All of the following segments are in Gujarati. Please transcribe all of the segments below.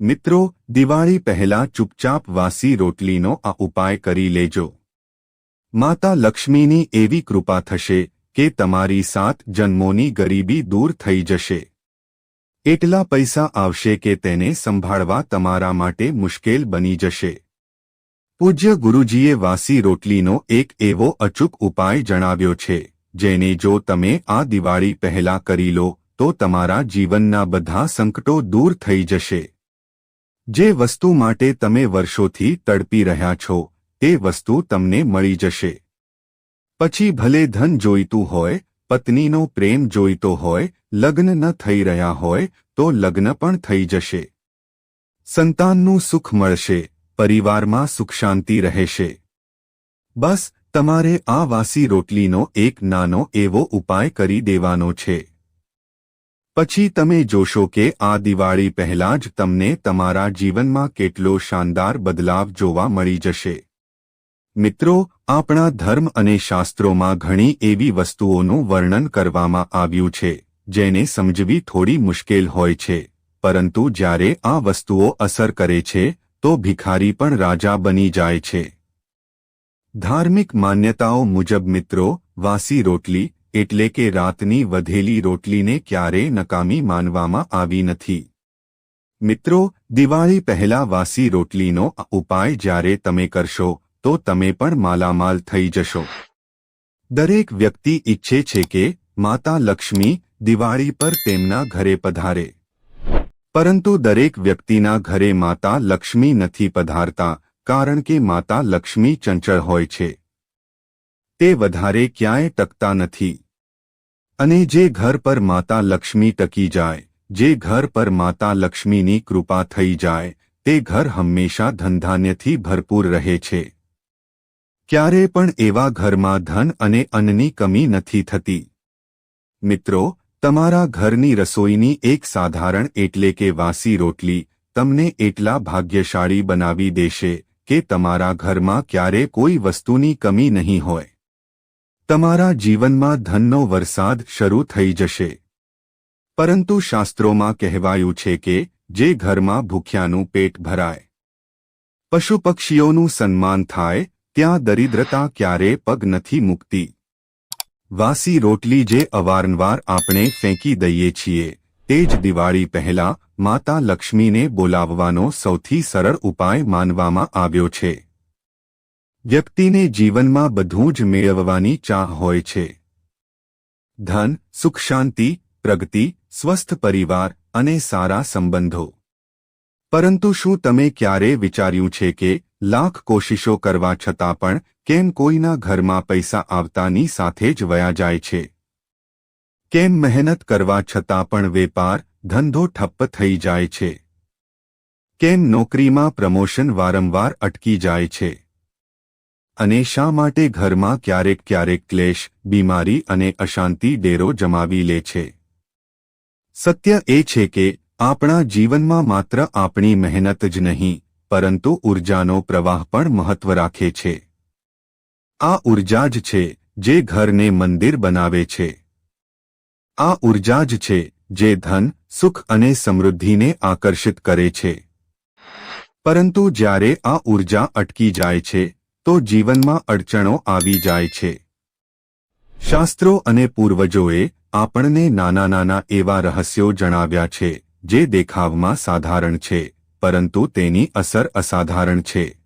મિત્રો, દિવાળી પહેલા ચૂપચાપ વાસી રોટલીનો આ ઉપાય કરી લેજો. માતા લક્ષ્મીની એવી કૃપા થશે કે તમારી સાત જન્મોની ગરીબી દૂર થઈ જશે. એટલા પૈસા આવશે કે તેને સંભાળવા તમારા માટે મુશ્કેલ બની જશે. પૂજ્ય ગુરુજીએ વાસી રોટલીનો એક એવો અચૂક ઉપાય જણાવ્યો છે, જેને જો તમે આ દિવાળી પહેલા કરી લો, તો તમારા જીવનના બધા સંકટો દૂર થઈ જશે. જે વસ્તુ માટે તમે વર્ષોથી તડપી રહ્યા છો, તે વસ્તુ તમને મળી જશે. પછી ભલે ધન જોઈતું હોય, પત્નીનો પ્રેમ જોઈતો હોય, લગ્ન ન થઈ રહ્યા હોય, તો લગ્ન પણ થઈ જશે. સંતાનનું સુખ મળશે, પરિવારમાં સુખ શાંતિ રહેશે. બસ, તમારે આ વાસી રોટલીનો એક નાનો એવો ઉપાય કરી દેવાનો છે. પછી તમે જોશો કે આ દિવાળી પહેલાં જ તમને તમારા જીવનમાં કેટલો શાનદાર બદલાવ જોવા મળી જશે. મિત્રો, આપણા ધર્મ અને શાસ્ત્રોમાં ઘણી એવી વસ્તુઓનું વર્ણન કરવામાં આવ્યું છે, જેને સમજવી થોડી મુશ્કેલ હોય છે, પરંતુ જ્યારે આ વસ્તુઓ અસર કરે છે, તો ભિખારી પણ રાજા બની જાય છે. ધાર્મિક માન્યતાઓ મુજબ મિત્રો, વાસી રોટલી એટલે કે રાતની વધેલી રોટલીને ક્યારેય નકામી માનવામાં આવી નથી. મિત્રો, દિવાળી પહેલા વાસી રોટલીનો ઉપાય જ્યારે તમે કરશો, તો તમે પણ માલામાલ થઈ જશો. દરેક વ્યક્તિ ઈચ્છે છે કે માતા લક્ષ્મી દિવાળી પર તેમના ઘરે પધારે. પરંતુ દરેક વ્યક્તિના ઘરે માતા લક્ષ્મી નથી પધારતા, કારણ કે માતા લક્ષ્મી ચંચળ હોય છે. તે વધારે ક્યાંય ટકતા નથી. અને જે ઘર પર માતા લક્ષ્મી ટકી જાય, જે ઘર પર માતા લક્ષ્મીની કૃપા થઈ જાય, તે ઘર હંમેશા ધનધાન્યથી ભરપૂર રહે છે. ક્યારે પણ એવા ઘરમાં ધન અને અન્નની કમી નથી થતી. મિત્રો, તમારા ઘરની રસોઈની એક સાધારણ એટલે કે વાસી રોટલી, તમને એટલા ભાગ્યશાળી બનાવી દેશે, કે તમારા ઘરમાં ક્યારે કોઈ વસ્તુની કમી નહીં હોય. તમારા જીવનમાં ધનનો વરસાદ શરૂ થઈ જશે. પરંતુ શાસ્ત્રોમાં કહેવાયું છે કે, જે ઘરમાં ભૂખ્યાનું પેટ ભરાય પશુ પક્ષીઓનું સન્માન થાય, ત્યાં દરિદ્રતા ક્યારે પગ નથી મૂકતી. વાસી રોટલી જે અવારનવાર આપણે ફેંકી દઈએ છીએ, તે જ દિવાળી પહેલા માતા લક્ષ્મીને બોલાવવાનો સૌથી સરળ ઉપાય માનવામાં આવ્યો છે. વ્યક્તિને જીવનમાં બધું જ મેળવવાની ચાહ હોય છે. ધન, સુખ, શાંતિ, પ્રગતિ, સ્વસ્થ પરિવાર અને સારા સંબંધો. પરંતુ શું તમે ક્યારે વિચાર્યું છે કે લાખ કોશિશો કરવા છતાં પણ કેમ કોઈના ઘરમાં પૈસા આવતાની સાથે જ વયા જાય છે? કેમ મહેનત કરવા છતાં પણ વેપાર ધંધો ઠપ્પ થઈ જાય છે? કેમ નોકરીમાં પ્રમોશન વારંવાર અટકી જાય છે? અને શા માટે ઘરમાં ક્યારેક ક્યારેક ક્લેશ, બીમારી અને અશાંતિ ડેરો જમાવી લે છે? સત્ય એ છે કે, આપણા જીવનમાં માત્ર આપણી મહેનત જ નહીં, પરંતુ ઉર્જાનો પ્રવાહ પણ મહત્વ રાખે છે. આ ઊર્જા જ છે, જે ઘરને મંદિર બનાવે છે. આ ઊર્જા જ છે, જે ધન, સુખ અને સમૃદ્ધિને આકર્ષિત કરે છે. પરંતુ જ્યારે આ ઊર્જા અટકી જાય છે તો જીવનમાં અડચણો આવી જાય છે. શાસ્ત્રો અને પૂર્વજોએ આપણને નાના નાના એવા રહસ્યો જણાવ્યા છે, જે દેખાવમાં સાધારણ છે, પરંતુ તેની અસર અસાધારણ છે.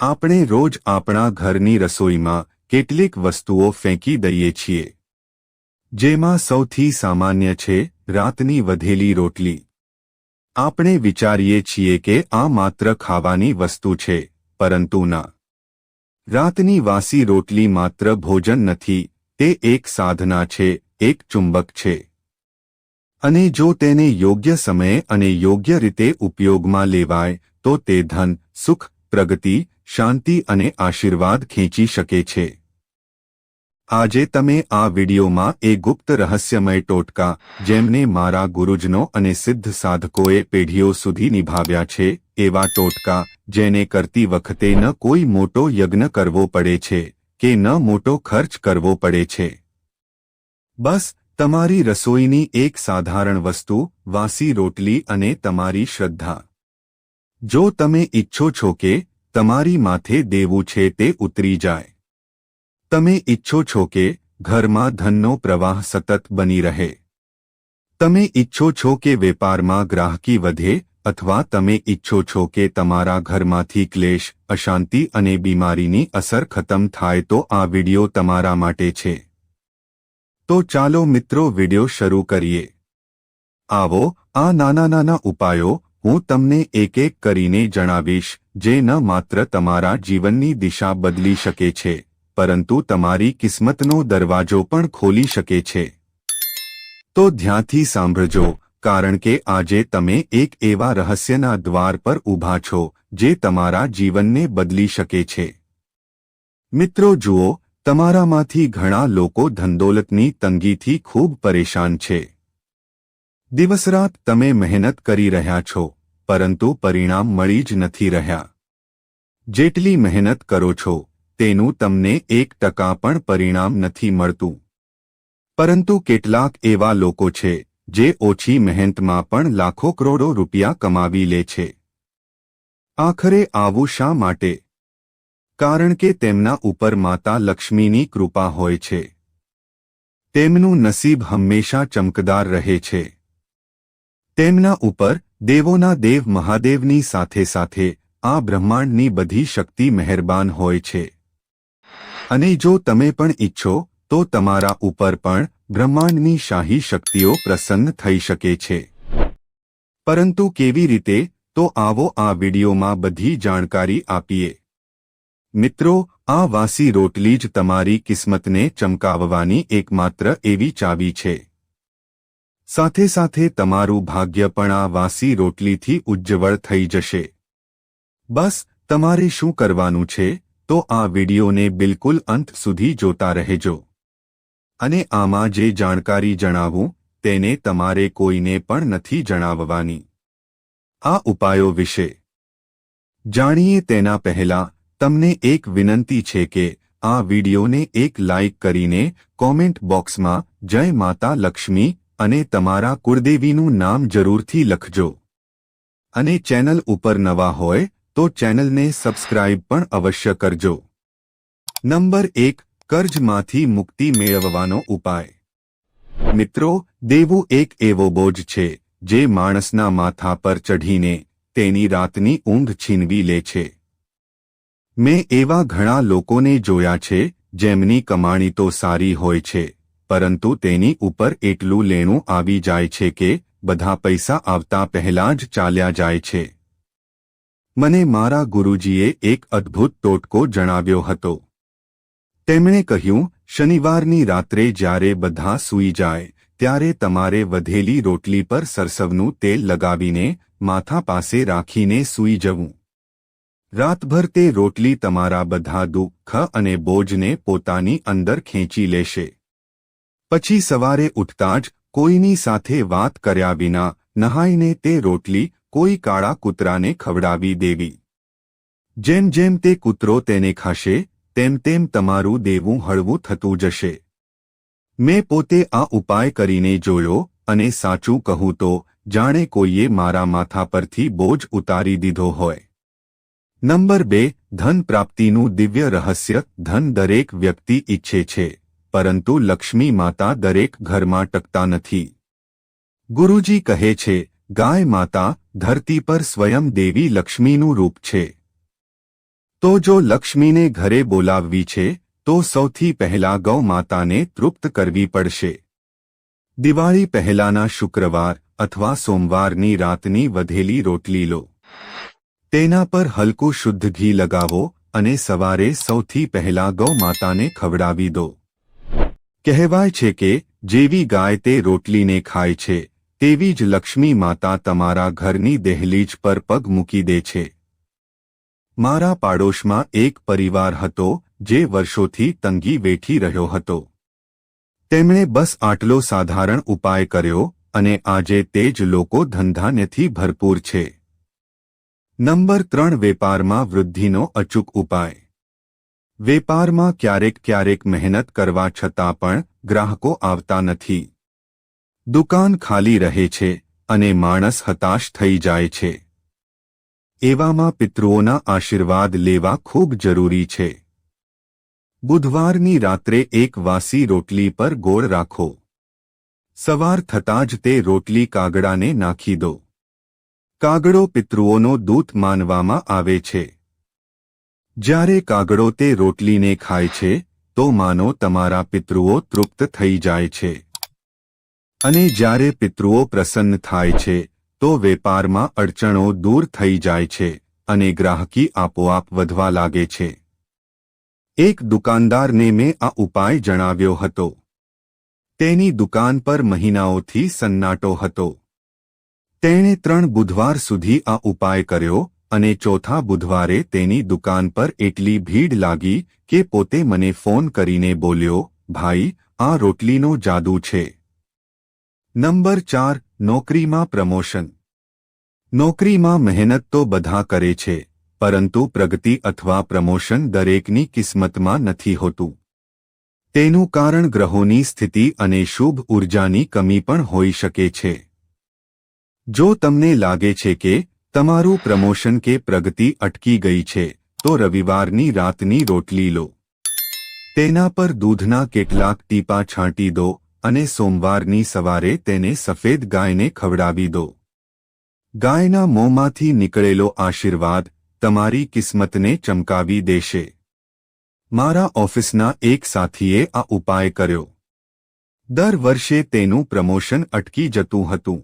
આપણે રોજ આપણા ઘરની રસોઈમાં કેટલીક વસ્તુઓ ફેંકી દઈએ છીએ. જેમાં સૌથી સામાન્ય છે, રાતની વધેલી રોટલી. આપણે વિચારીએ છીએ કે આ માત્ર ખાવાની વસ્તુ છે, પરંતુ ના. રાતની વાસી રોટલી માત્ર ભોજન નથી, તે એક સાધના છે, એક ચુંબક છે. અને જો તેને યોગ્ય સમયે અને યોગ્ય રીતે ઉપયોગમાં લેવાય, તો તે ધન, સુખ, પ્રગતિ, શાંતિ અને આશીર્વાદ ખેંચી શકે છે. આજે તમે આ વિડીયોમાં એ ગુપ્ત રહસ્યમય ટોટકા, જેમને મારા ગુરુજનો અને સિદ્ધ સાધકોએ પેઢીઓ સુધી નિભાવ્યા છે, એવા ટોટકા જેને કરતી વખતે ન કોઈ મોટો યજ્ઞ કરવો પડે છે કે ન મોટો ખર્ચ કરવો પડે છે. બસ, તમારી રસોઈની એક સાધારણ વસ્તુ, વાસી રોટલી અને તમારી શ્રદ્ધા. જો તમે ઈચ્છો છો કે તમારી માથે દેવું છે તે ઉતરી જાય. તમે ઈચ્છો છો કે ઘરમાં ધનનો પ્રવાહ સતત બની રહે. તમે ઈચ્છો છો કે વેપારમાં ગ્રાહકી વધે અથવા તમે ઈચ્છો છો કે તમારા ઘરમાંથી ક્લેશ, અશાંતિ અને બીમારીની અસર ખતમ થાય તો આ વિડિયો તમારા માટે છે. તો ચાલો મિત્રો વિડિયો શરૂ કરીએ. આવો, આ નાના નાના ઉપાયો હું તમને એક એક કરીને જણાવીશ, જે ન માત્ર તમારા જીવનની દિશા બદલી શકે છે, પરંતુ તમારી કિસ્મતનો દરવાજો પણ ખોલી શકે છે. તો ધ્યાનથી સાંભળજો કારણ કે આજે તમે એક એવા રહસ્યના દ્વાર પર ઊભા છો, જે તમારા જીવનને બદલી શકે છે. મિત્રો જુઓ, તમારામાંથી ઘણા લોકો ધંદોલતની તંગીથી ખૂબ પરેશાન છે. દિવસરાત તમે મહેનત કરી રહ્યા છો, પરંતુ પરિણામ મળી જ નથી રહ્યા. જેટલી મહેનત કરો છો, તેનું તમને એક ટકા પણ પરિણામ નથી મળતું. પરંતુ કેટલાક એવા લોકો છે જે ઓછી મહેનતમાં પણ લાખો કરોડો રૂપિયા કમાવી લે છે. આખરે આવું શા માટે? કારણ કે તેમના ઉપર માતા લક્ષ્મીની કૃપા હોય છે. તેમનું નસીબ હંમેશા ચમકદાર રહે છે. તેમના ઉપર દેવોના દેવ મહાદેવની સાથે સાથે આ બ્રહ્માંડની બધી શક્તિ મહેરબાન હોય છે. અને જો તમે પણ ઈચ્છો તો તમારા ઉપર પણ બ્રહ્માંડની શાહી શક્તિઓ પ્રસન્ન થઈ શકે છે. પરંતુ કેવી રીતે? તો આવો આ વિડીયોમાં બધી જાણકારી આપીએ. મિત્રો, આ વાસી રોટલી જ તમારી કિસ્મતને ચમકાવવાની એકમાત્ર એવી ચાવી છે. સાથે સાથે તમારું ભાગ્ય પણ આ વાસી રોટલીથી ઉજ્જવળ થઈ જશે. બસ, તમારે શું કરવાનું છે? તો આ વિડીયોને બિલકુલ અંત સુધી જોતા રહેજો. અને આમાં જે જાણકારી જણાવું, તેને તમારે કોઈને પણ નથી જણાવવાની. આ ઉપાયો વિશે. જાણીએ તેના પહેલા, તમને એક વિનંતી છે કે, આ વિડિયોને એક લાઇક કરીને કોમેન્ટ બોક્સમાં, જય માતા લક્ષ્મી અને તમારા કુળદેવીનું નામ જરૂરથી લખજો. અને ચેનલ ઉપર નવા હોય, તો ચેનલને સબસ્ક્રાઇબ પણ અવશ્ય કરજો. નંબર એક કર્જમાંથી મુક્તિ મેળવવાનો ઉપાય. મિત્રો, દેવું એક એવો બોજ છે, જે માણસના માથા પર ચઢીને તેની રાતની ઊંઘ છીનવી લે છે. મેં એવા ઘણા લોકોને જોયા છે, જેમની કમાણી તો સારી હોય છે, પરંતુ તેની ઉપર એટલું લેણું આવી જાય છે કે બધા પૈસા આવતા પહેલા જ ચાલ્યા જાય છે. મને મારા ગુરુજીએ એક અદ્ભુત ટોટકો જણાવ્યો હતો. તેમણે કહ્યું, શનિવારની રાત્રે જ્યારે બધા સૂઈ જાય, ત્યારે તમારે વધેલી રોટલી પર સરસવનું તેલ લગાવીને માથા પાસે રાખીને સૂઈ જવું. રાતભર તે રોટલી તમારા બધા દુઃખ અને બોજને પોતાની અંદર ખેંચી લેશે. પછી સવારે ઉઠતા જ કોઈની સાથે વાત કર્યા વિના નહાઈને તે રોટલી કોઈ કાળા કૂતરાને ખવડાવી દેવી. જેમ જેમ તે કૂતરો તેને ખાશે તેમ તેમ તમારું દેવું હળવું થતું જશે. મેં પોતે આ ઉપાય કરીને જોયો અને સાચું કહું તો, જાણે કોઈએ મારા માથા પરથી બોજ ઉતારી દીધો હોય. નંબર બે, ધન પ્રાપ્તિનું દિવ્ય રહસ્ય, ધન દરેક વ્યક્તિ ઈચ્છે છે, પરંતુ લક્ષ્મી માતા દરેક ઘરમાં ટકતા નથી. ગુરુજી કહે છે, ગાય માતા ધરતી પર સ્વયં દેવી લક્ષ્મીનું રૂપ છે. તો જો લક્ષ્મીને ઘરે બોલાવવી છે, તો સૌથી પહેલા ગૌ માતાને તૃપ્ત કરવી પડશે. દિવાળી પહેલાના શુક્રવાર અથવા સોમવારની રાતની વધેલી રોટલી લો. તેના પર હલકું શુદ્ધ ઘી લગાવો અને સવારે સૌથી પહેલા ગૌ માતાને ખવડાવી દો. કહેવાય છે કે, જેવી ગાય તે રોટલીને ખાય છે, તેવી જ લક્ષ્મી માતા તમારા ઘરની દહેલીજ પર પગ મૂકી દે છે. મારા પાડોશમાં એક પરિવાર હતો જે વર્ષોથી તંગી વેઠી રહ્યો હતો. તેમણે બસ આટલો સાધારણ ઉપાય કર્યો અને આજે તે જ લોકો ધંધાનેથી ભરપૂર છે. નંબર ત્રણ વેપારમાં વૃદ્ધિનો અચૂક ઉપાય. વેપારમાં ક્યારેક ક્યારેક મહેનત કરવા છતાં પણ ગ્રાહકો આવતા નથી. દુકાન ખાલી રહે છે અને માણસ હતાશ થઈ જાય છે. એવામાં પિતૃઓના આશીર્વાદ લેવા ખૂબ જરૂરી છે. બુધવારની રાત્રે એક વાસી રોટલી પર ગોળ રાખો. સવાર થતાં જ તે રોટલી કાગડાને નાખી દો. કાગડો પિતૃઓનો દૂત માનવામાં આવે છે. જ્યારે કાગડો તે રોટલીને ખાય છે, તો માનો તમારા પિતૃઓ તૃપ્ત થઈ જાય છે. અને જ્યારે પિતૃઓ પ્રસન્ન થાય છે તો વેપારમાં અડચણો દૂર થઈ જાય છે અને ગ્રાહકી આપોઆપ વધવા લાગે છે. એક દુકાનદારને મેં આ ઉપાય જણાવ્યો હતો. તેની દુકાન પર મહિનાઓથી સન્નાટો હતો. તેણે ત્રણ બુધવાર સુધી આ ઉપાય કર્યો અને ચોથા બુધવારે તેની દુકાન પર એટલી ભીડ લાગી કે પોતે મને ફોન કરીને બોલ્યો, ભાઈ, આ રોટલીનો જાદુ છે. નંબર ચાર, નોકરીમાં પ્રમોશન. નોકરીમાં મહેનત તો બધા કરે છે, પરંતુ પ્રગતિ અથવા પ્રમોશન દરેકની કિસ્મતમાં નથી હોતું. તેનું કારણ ગ્રહોની સ્થિતિ અને શુભ ઉર્જાની કમી પણ હોઈ શકે છે. જો તમને લાગે છે કે તમારું પ્રમોશન કે પ્રગતિ અટકી ગઈ છે, તો રવિવારની રાતની રોટલી લો. તેના પર દૂધના કેટલાક ટીપા છાંટી દો અને સોમવારની સવારે તેને સફેદ ગાયને ખવડાવી દો. ગાયના મોંમાંથી નીકળેલો આશીર્વાદ તમારી કિસ્મતને ચમકાવી દેશે. મારા ઓફિસના એક સાથીએ આ ઉપાય કર્યો. દર વર્ષે તેનું પ્રમોશન અટકી જતું હતું.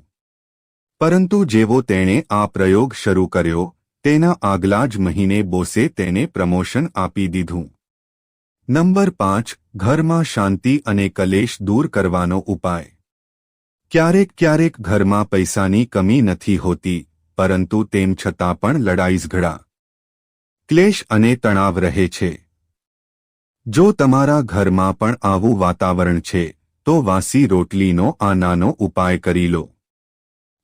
પરંતુ જેવો તેણે આ પ્રયોગ શરૂ કર્યો, તેના આગલા જ મહિને બોસે તેને પ્રમોશન આપી દીધું. નંબર પાંચ, ઘરમાં શાંતિ અને કલેશ દૂર કરવાનો ઉપાય. ક્યારેક ક્યારેક ઘરમાં પૈસાની કમી નથી હોતી, પરંતુ તેમ છતાં પણ લડાઈ ઝઘડા. ક્લેશ અને તણાવ રહે છે. જો તમારા ઘરમાં પણ આવું વાતાવરણ છે, તો વાસી રોટલીનો આ નાનો ઉપાય કરી લો.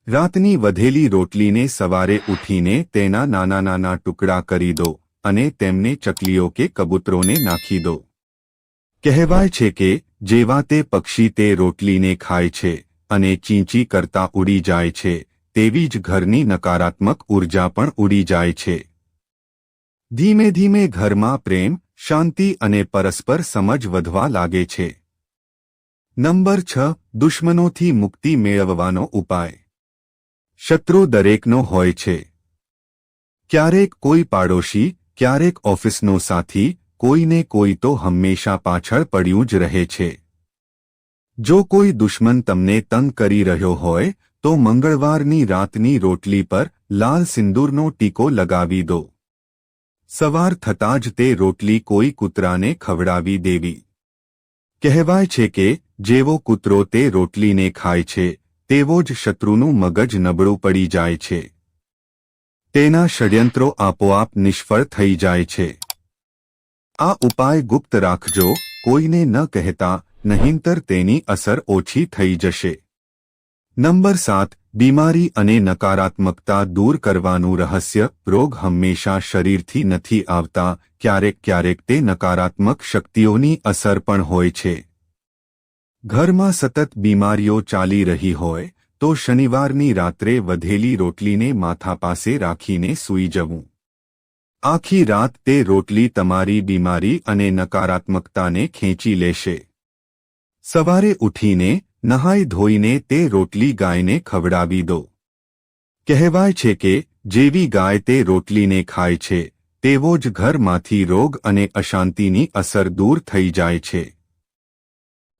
રાતની વધેલી રોટલીને સવારે ઉઠીને તેના નાના નાના ટુકડા કરી દો. અને તેમને ચકલીઓ કે કબૂતરોને નાખી દો. કહેવાય છે કે, જેવા તે પક્ષી તે રોટલીને ખાય છે અને ચીંચી કરતા ઉડી જાય છે, તેવી જ ઘરની નકારાત્મક ઊર્જા પણ ઉડી જાય છે. ધીમે ધીમે ઘરમાં પ્રેમ, શાંતિ અને પરસ્પર સમજ વધવા લાગે છે. નંબર છ, દુશ્મનોથી મુક્તિ મેળવવાનો ઉપાય. શત્રુ દરેકનો હોય છે. ક્યારેક કોઈ પાડોશી ક્યારેક ઓફિસનો સાથી કોઈને કોઈ તો હંમેશા પાછળ પડ્યું જ રહે છે. જો કોઈ દુશ્મન તમને તંગ કરી રહ્યો હોય, તો મંગળવારની રાતની રોટલી પર લાલ સિંદૂરનો ટીકો લગાવી દો. સવાર થતાં જ તે રોટલી કોઈ કૂતરાને ખવડાવી દેવી. કહેવાય છે કે, જેવો કૂતરો તે રોટલીને ખાય છે, તેવો જ શત્રુનું મગજ નબળું પડી જાય છે. તેના ષડયંત્રો આપોઆપ નિષ્ફળ થઈ જાય છે. આ ઉપાય ગુપ્ત રાખજો, કોઈને ન કહેતા, નહીંતર તેની અસર ઓછી થઈ જશે. નંબર સાત, બીમારી અને નકારાત્મકતા દૂર કરવાનું રહસ્ય, રોગ હંમેશા શરીરથી નથી આવતા, ક્યારેક ક્યારેક તે નકારાત્મક શક્તિઓની અસર પણ હોય છે. ઘરમાં સતત બીમારીઓ ચાલી રહી હોય તો શનિવારની રાત્રે વધેલી રોટલીને માથા પાસે રાખીને સૂઈ જવું. આખી રાત તે રોટલી તમારી બીમારી અને નકારાત્મકતાને ખેંચી લેશે. સવારે ઉઠીને નહાઈ ધોઈને તે રોટલી ગાયને ખવડાવી દો. કહેવાય છે કે જેવી ગાય તે રોટલીને ખાય છે, તેવો જ ઘરમાંથી રોગ અને અશાંતિની અસર દૂર થઈ જાય છે.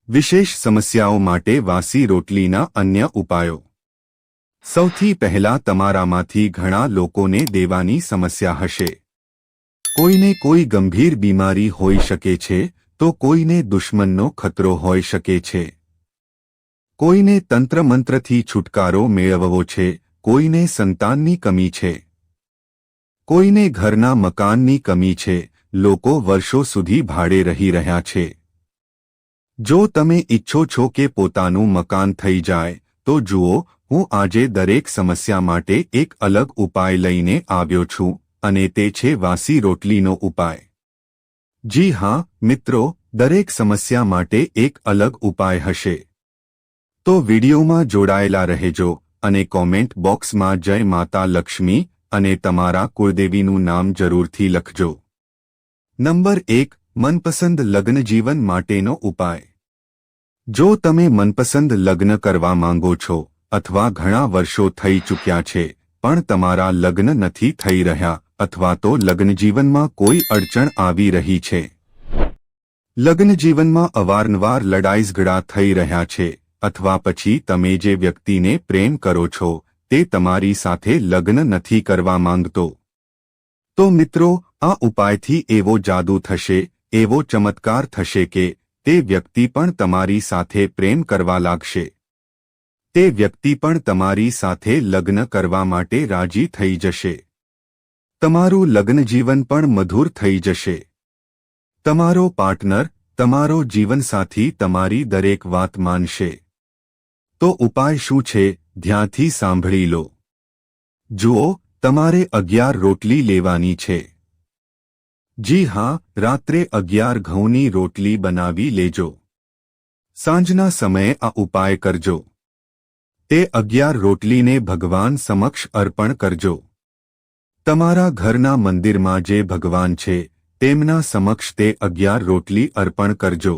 વિશેષ સમસ્યાઓ માટે વાસી રોટલીના અન્ય ઉપાયો. સૌથી પહેલા તમારામાંથી ઘણા લોકોને દેવાની સમસ્યા હશે. કોઈને કોઈ ગંભીર બીમારી હોઈ શકે છે, તો કોઈને દુશ્મનનો ખતરો હોઈ શકે છે. કોઈને તંત્રમંત્રથી છુટકારો મેળવવો છે, કોઈને સંતાનની કમી છે. કોઈને ઘરના મકાનની કમી છે, લોકો વર્ષો સુધી ભાડે રહી રહ્યા છે. જો તમે ઈચ્છો છો કે પોતાનું મકાન થઈ જાય, તો જુઓ, હું આજે દરેક સમસ્યા માટે એક અલગ ઉપાય લઈને આવ્યો છું, અને તે છે વાસી રોટલીનો ઉપાય. જી હા, મિત્રો, દરેક સમસ્યા માટે એક અલગ ઉપાય હશે. તો વિડીયોમાં જોડાયેલા રહેજો, અને કોમેન્ટ બોક્સમાં જય માતા લક્ષ્મી, અને તમારા કુળદેવીનું નામ જરૂરથી લખજો. નંબર એક, મનપસંદ લગ્નજીવન માટેનો ઉપાય. જો તમે મનપસંદ લગ્ન કરવા માંગો છો, અથવા ઘણા વર્ષો થઈ ચૂક્યા છે, પણ તમારા લગ્ન નથી થઈ રહ્યા, અથવા તો લગ્ન જીવનમાં કોઈ અડચણ આવી રહી છે. લગ્ન જીવનમાં અવારનવાર લડાઈઝઘડા થઈ રહ્યા છે, અથવા પછી તમે જે વ્યક્તિને પ્રેમ કરો છો, તે તમારી સાથે લગ્ન નથી કરવા માંગતો. તો મિત્રો, આ ઉપાયથી એવો જાદુ થશે, એવો ચમત્કાર થશે કે તે વ્યક્તિ પણ તમારી સાથે પ્રેમ કરવા લાગશે. તે વ્યક્તિ પણ તમારી સાથે લગ્ન કરવા માટે રાજી થઈ જશે. તમારું લગ્ન જીવન પણ મધુર થઈ જશે. તમારો પાર્ટનર, તમારો જીવનસાથી તમારી દરેક વાત માનશે. તો ઉપાય શું છે, ધ્યાનથી સાંભળી લો. જુઓ, તમારે અગિયાર રોટલી લેવાની છે. જી હા, રાત્રે અગિયાર ઘઉંની રોટલી બનાવી લેજો. સાંજના સમયે આ ઉપાય કરજો. તે અગિયાર રોટલીને ભગવાન સમક્ષ અર્પણ કરજો. તમારા ઘરના મંદિરમાં જે ભગવાન છે, તેમના સમક્ષ તે અગિયાર રોટલી અર્પણ કરજો.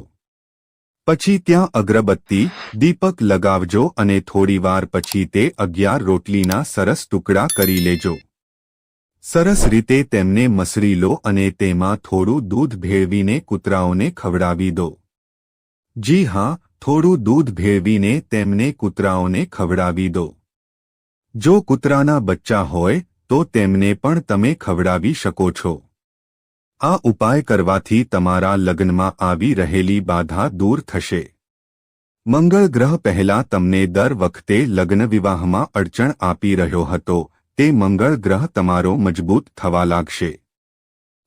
પછી ત્યાં અગરબત્તી, દીપક લગાવજો અને થોડીવાર પછી તે અગિયાર રોટલીના સરસ ટુકડા કરી લેજો. સરસ રીતે તેમને મસરી લો અને તેમાં થોડું દૂધ ભેળવીને કૂતરાઓને ખવડાવી દો. જી હા, થોડું દૂધ ભેળવીને તેમને કૂતરાઓને ખવડાવી દો. જો કૂતરાના બચ્ચા હોય, તો તેમને પણ તમે ખવડાવી શકો છો. આ ઉપાય કરવાથી તમારા લગ્નમાં આવી રહેલી બાધા દૂર થશે. મંગળ ગ્રહ પહેલા તમને દર વખતે લગ્ન વિવાહમાં અડચણ આપી રહ્યો હતો તે મંગળ ગ્રહ તમારો મજબૂત થવા લાગશે.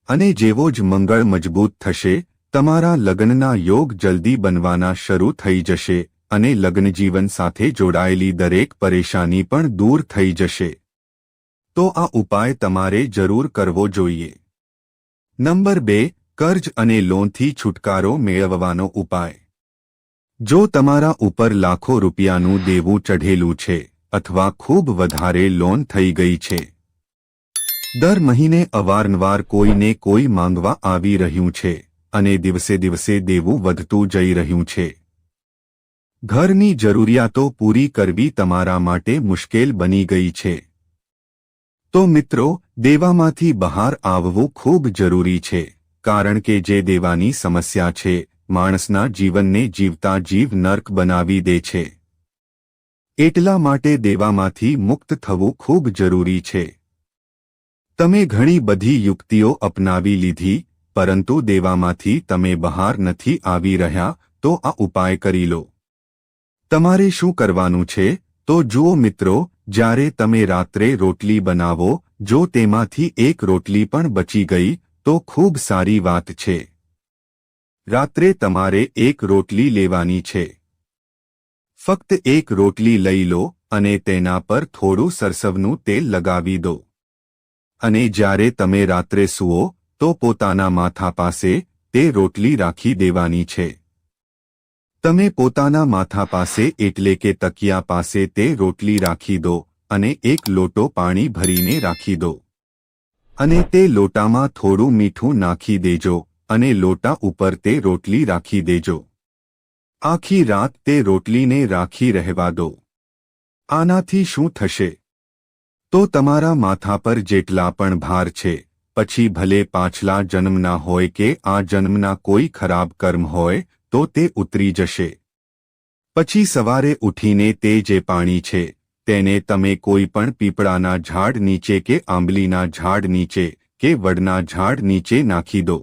અને જેવો જ મંગળ મજબૂત થશે, તમારા લગ્નના યોગ જલ્દી બનવાના શરૂ થઈ જશે અને લગ્નજીવન સાથે જોડાયેલી દરેક પરેશાની પણ દૂર થઈ જશે. તો આ ઉપાય તમારે જરૂર કરવો જોઈએ. નંબર બે, કર્જ અને લોનથી છુટકારો મેળવવાનો ઉપાય. જો તમારા ઉપર લાખો રૂપિયાનું દેવું ચઢેલું છે અથવા ખૂબ વધારે લોન થઈ ગઈ છે. દર મહિને અવારનવાર કોઈને કોઈ માંગવા આવી રહ્યું છે અને દિવસે દિવસે દેવું વધતું જઈ રહ્યું છે. ઘરની જરૂરિયાતો પૂરી કરવી તમારા માટે મુશ્કેલ બની ગઈ છે. તો મિત્રો, દેવામાંથી બહાર આવવું ખૂબ જરૂરી છે, કારણ કે જે દેવાની સમસ્યા છે, માણસના જીવનને જીવતા જીવ નર્ક બનાવી દે છે. એટલા માટે દેવામાંથી મુક્ત થવું ખૂબ જરૂરી છે. તમે ઘણી બધી યુક્તિઓ અપનાવી લીધી, પરંતુ દેવામાંથી તમે બહાર નથી આવી રહ્યા, તો આ ઉપાય કરી લો. તમારે શું કરવાનું છે? તો જુઓ મિત્રો, જ્યારે તમે રાત્રે રોટલી બનાવો, જો તેમાંથી એક રોટલી પણ બચી ગઈ, તો ખૂબ સારી વાત છે. રાત્રે તમારે એક રોટલી લેવાની છે. ફક્ત એક રોટલી લઈ લો અને તેના પર થોડું સરસવનું તેલ લગાવી દો. અને જ્યારે તમે રાત્રે સૂઓ તો પોતાના માથા પાસે તે રોટલી રાખી દેવાની છે. તમે પોતાના માથા પાસે એટલે કે તકિયા પાસે તે રોટલી રાખી દો અને એક લોટો પાણી ભરીને રાખી દો. અને તે લોટામાં થોડું મીઠું નાખી દેજો અને લોટા ઉપર તે રોટલી રાખી દેજો. આખી રાત તે રોટલીને રાખી રહેવા દો. આનાથી શું થશે? તો તમારા માથા પર જેટલા પણ ભાર છે, પછી ભલે પાછલા જન્મના હોય કે આ જન્મના કોઈ ખરાબ કર્મ હોય, તો તે ઉતરી જશે. પછી સવારે ઉઠીને તે જે પાણી છે, તેને તમે કોઈ પણ પીપળાના ઝાડ નીચે કે આંબલીના ઝાડ નીચે કે વડના ઝાડ નીચે નાખી દો.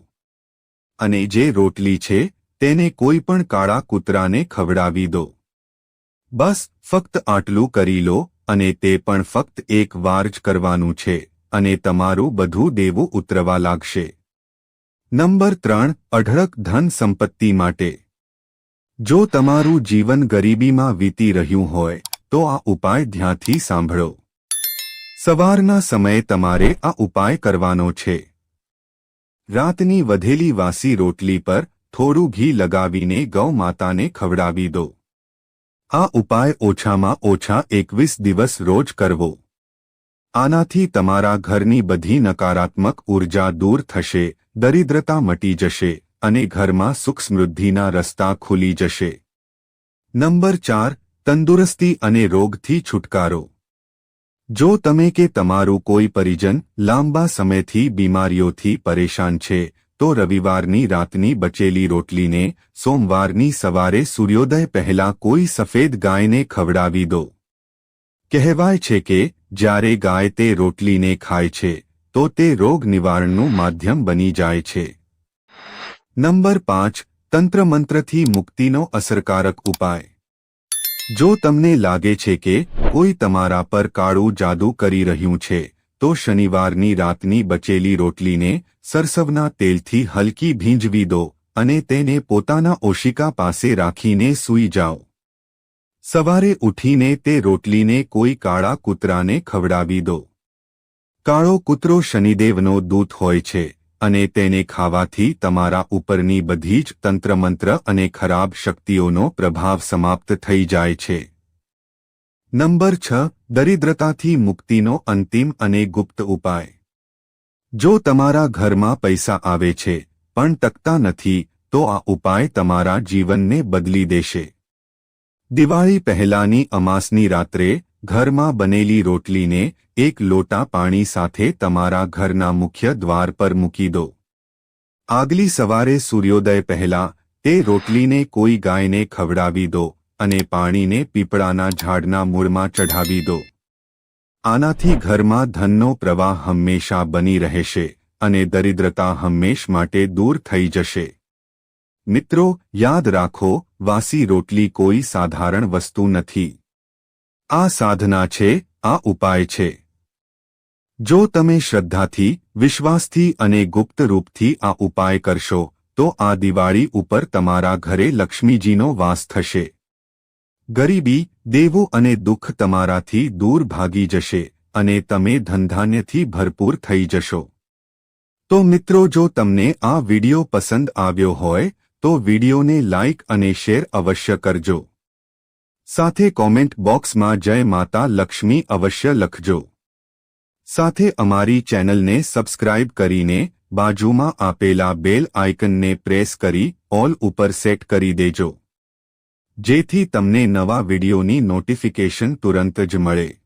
અને જે રોટલી છે તેને કોઈ પણ કાળા કૂતરાને ખવડાવી દો. બસ, ફક્ત આટલું કરી લો, અને તે પણ ફક્ત એક વાર જ કરવાનું છે, અને તમારું બધું દેવું ઉતરવા લાગશે. નંબર ત્રણ, અઢળક ધન સંપત્તિ માટે. જો તમારું જીવન ગરીબીમાં વીતી રહ્યું હોય, તો આ ઉપાય ધ્યાનથી સાંભળો. સવારના સમયે તમારે આ ઉપાય કરવાનો છે. રાતની વધેલી વાસી રોટલી પર થોડું ઘી લગાવીને ગૌ માતાને ખવડાવી દો. આ ઉપાય ઓછામાં ઓછા એકવીસ દિવસ રોજ કરવો. આનાથી તમારા ઘરની બધી નકારાત્મક ઊર્જા દૂર થશે, દરિદ્રતા મટી જશે અને ઘરમાં સુખ સમૃદ્ધિના રસ્તા ખુલી જશે. નંબર ચાર, તંદુરસ્તી અને રોગથી છુટકારો. જો તમે કે તમારું કોઈ પરિજન લાંબા સમયથી બીમારીઓથી પરેશાન છે તો રવિવારની રાતની બચેલી રોટલીને સોમવારની સવારે સૂર્યોદય પહેલા કોઈ સફેદ ગાયને ખવડાવી દો. કહેવાય છે કે જ્યારે ગાય તે રોટલીને ખાય છે, તો તે રોગ નિવારણનું માધ્યમ બની જાય છે. નંબર પાંચ, તંત્રમંત્રથી મુક્તિનો અસરકારક ઉપાય. જો તમને લાગે છે કે કોઈ તમારા પર કાળું જાદુ કરી રહ્યું છે તો શનિવારની રાતની બચેલી રોટલીને સરસવના તેલથી હલકી ભીંજવી દો અને તેને પોતાના ઓશિકા પાસે રાખીને સૂઈ જાઓ. સવારે ઉઠીને તે રોટલીને કોઈ કાળા કૂતરાને ખવડાવી દો. કાળો કૂતરો શનિદેવનો દૂત હોય છે અને તેને ખાવાથી તમારા ઉપરની બધી જ તંત્રમંત્ર અને ખરાબ શક્તિઓનો પ્રભાવ સમાપ્ત થઈ જાય છે. નંબર છ, દરિદ્રતાથી મુક્તિનો અંતિમ અને ગુપ્ત ઉપાય. જો તમારા ઘરમાં પૈસા આવે છે, પણ ટકતા નથી, તો આ ઉપાય તમારા જીવનને બદલી દેશે. દિવાળી પહેલાની અમાસની રાત્રે ઘરમાં બનેલી રોટલીને એક લોટા પાણી સાથે તમારા ઘરના મુખ્ય દ્વાર પર મૂકી દો. આગલી સવારે સૂર્યોદય પહેલા તે રોટલીને કોઈ ગાયને ખવડાવી દો અને પાણીને પીપળાના ઝાડના મૂળમાં ચઢાવી દો. આનાથી ઘરમાં ધનનો પ્રવાહ હંમેશા બની રહેશે અને દરિદ્રતા હંમેશ માટે દૂર થઈ જશે. મિત્રો, યાદ રાખો, વાસી રોટલી કોઈ સાધારણ વસ્તુ નથી. આ સાધના છે, આ ઉપાય છે. જો તમે શ્રદ્ધાથી, વિશ્વાસથી અને ગુપ્ત રૂપથી આ ઉપાય કરશો, તો આ દિવાળી ઉપર તમારા ઘરે લક્ષ્મીજીનો વાસ થશે. ગરીબી, દેવું અને દુઃખ તમારાથી દૂર ભાગી જશે અને તમે ધનધાન્યથી ભરપૂર થઈ જશો. તો મિત્રો, જો તમને આ વિડિયો પસંદ આવ્યો હોય, તો વિડિયોને લાઇક અને શેર અવશ્ય કરજો. સાથે કોમેન્ટ બોક્સમાં જય માતા લક્ષ્મી અવશ્ય લખજો. સાથે અમારી ચેનલને સબસ્ક્રાઇબ કરીને બાજુમાં આપેલા બેલ આઇકનને પ્રેસ કરી ઓલ ઉપર સેટ કરી દેજો. જેથી તમને નવા વિડીયોની નોટિફિકેશન તુરંત જ મળે.